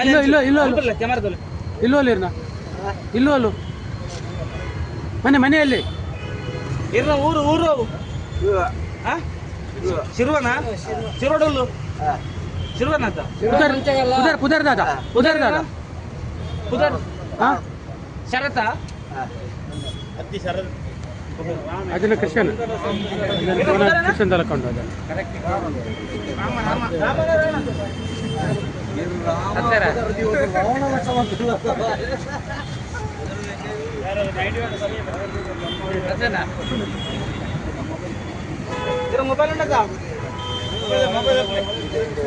ಇಲ್ಲೋ ಇಲ್ಲೋ ಇಲ್ಲೋ ಇಲ್ಲೋ ಅಲ್ಲೋ. ಕ್ಯಾಮರಾದಲ್ಲಿ ಇಲ್ಲೋ ಅಲ್ಲಿ ಇರ್ನ? ಇಲ್ಲೋ ಅಲ್ಲೋ. ಮನೆ ಮನೆಯಲ್ಲಿ ಇರ್ನ ಊರು ಊರು? ಶಿರ್ವನ? ಶಿರೋಡಲ್ಲು ಶಿರ್ವನ ಅಂತ? ಉದರ್ ಉದರ್ ಪುದರ್ ದಾದ? ಕುದರ್ ಹಾ? ಶರತ. ಅದನ್ನ ಕೃಷ್ಣ ಕೃಷ್ಣನ್ ತಲಕೊಂಡು ಅದ. ಇರ ಮೊಬೈಲ್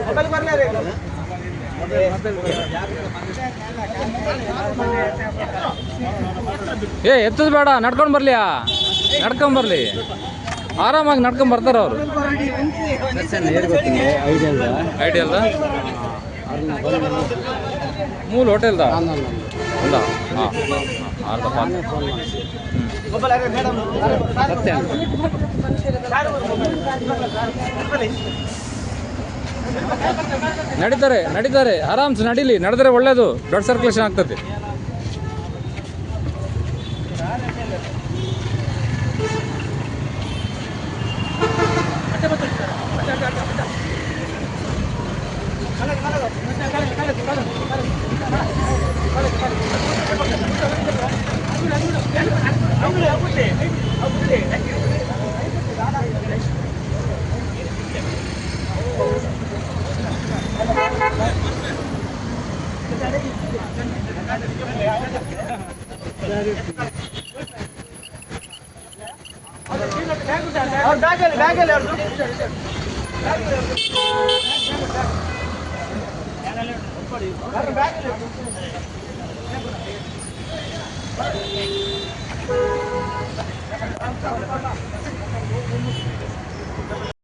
ಮೊಬೈಲ್ ರೀ ಏ ಎತ್ತದ ಬೇಡ ನಡ್ಕೊಂಡು ಬರ್ಲಿಯಾ? ನಡ್ಕೊಂಡ್ ಬರ್ಲಿ. ಆರಾಮಾಗಿ ನಡ್ಕೊಂಡ್ ಬರ್ತಾರ ಅವರು. ಐಡಿಯಲ್ ಮೂಲ ಹೋಟೆಲ್ದ ಹಾಂ. ಮೇಡಮ್ ನಡೀತಾರೆ ನಡೀತಾರೆ. ಆರಾಮ್ಸೆ ನಡೀಲಿ. ನಡೆದರೆ ಒಳ್ಳೇದು. ಬ್ಲಡ್ ಸರ್ಕ್ಯುಲೇಷನ್ ಆಗ್ತದೆ. ಬ್ಯಾಗಲ್ಲಿ ಬ್ಯಾಗಲ್ಲಿ ಅವ್ರದ್ದು Thank you.